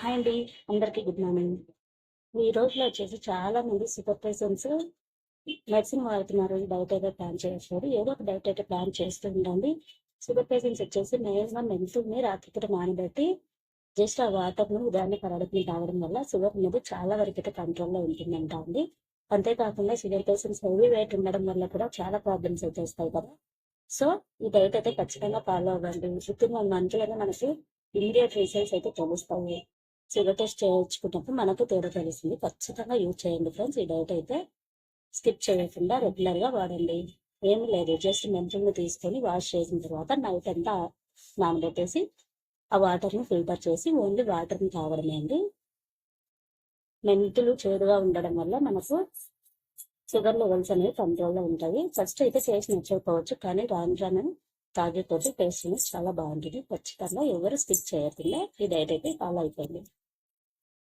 Hi అండి అందరికీ good morning. ఈ రోజులో వచ్చేసి చాలా మంది షుగర్ పేషెంట్స్ మెడిసిన్ వాడుతున్నారు డైట్ అయితే ప్లాన్ చేస్తారు. ఏదో ఒక డైట్ అయితే ప్లాన్ చేస్తూ ఉండండి. షుగర్ పేషెంట్స్ వచ్చేసి మెయిన్గా మెంతుల్ని రాత్రిపూట నానబెట్టి జస్ట్ ఆ వాటర్ను ఉదాహరణ పరడుకుని తాగడం వల్ల షుగర్ అనేది చాలా వరకు అయితే కంట్రోల్లో ఉంటుందంట అండి. అంతేకాకుండా షుగర్ పేషెంట్స్ హెవీ వెయిట్ ఉండడం వల్ల కూడా చాలా ప్రాబ్లమ్స్ అయితే వస్తాయి కదా. సో ఈ డైట్ అయితే ఖచ్చితంగా ఫాలో అవ్వండి. విత్ ఇన్ వన్ మంత్లోనే మనకి ఇమీడియట్ రిజల్ట్స్ అయితే తెలుస్తాయి. షుగర్ టెస్ట్ చేయించుకున్నప్పుడు మనకు తేడా తెలుస్తుంది. ఖచ్చితంగా యూజ్ చేయండి ఫ్రెండ్స్. ఈ డైట్ అయితే స్కిప్ చేయకుండా రెగ్యులర్గా వాడండి. ఏమి లేదు. జస్ట్ మెంతుల్ని తీసుకొని వాష్ చేసిన తర్వాత నైట్ అంతా నానబెట్టేసి ఆ వాటర్ని ఫిల్టర్ చేసి ఓన్లీ వాటర్ని తాగడమే అండి. మెంతులు చేదుగా ఉండడం వల్ల మనకు షుగర్ లెవెల్స్ అనేవి కంట్రోల్లో ఉంటాయి. ఫస్ట్ అయితే టేస్ట్ నచ్చకపోవచ్చు కానీ రాను రాను తాగే టేస్ట్ అనేది చాలా బాగుంటుంది. ఖచ్చితంగా ఎవరు స్కిప్ చేయకుండా ఈ డైట్ అయితే ఫాలో అయిపోయింది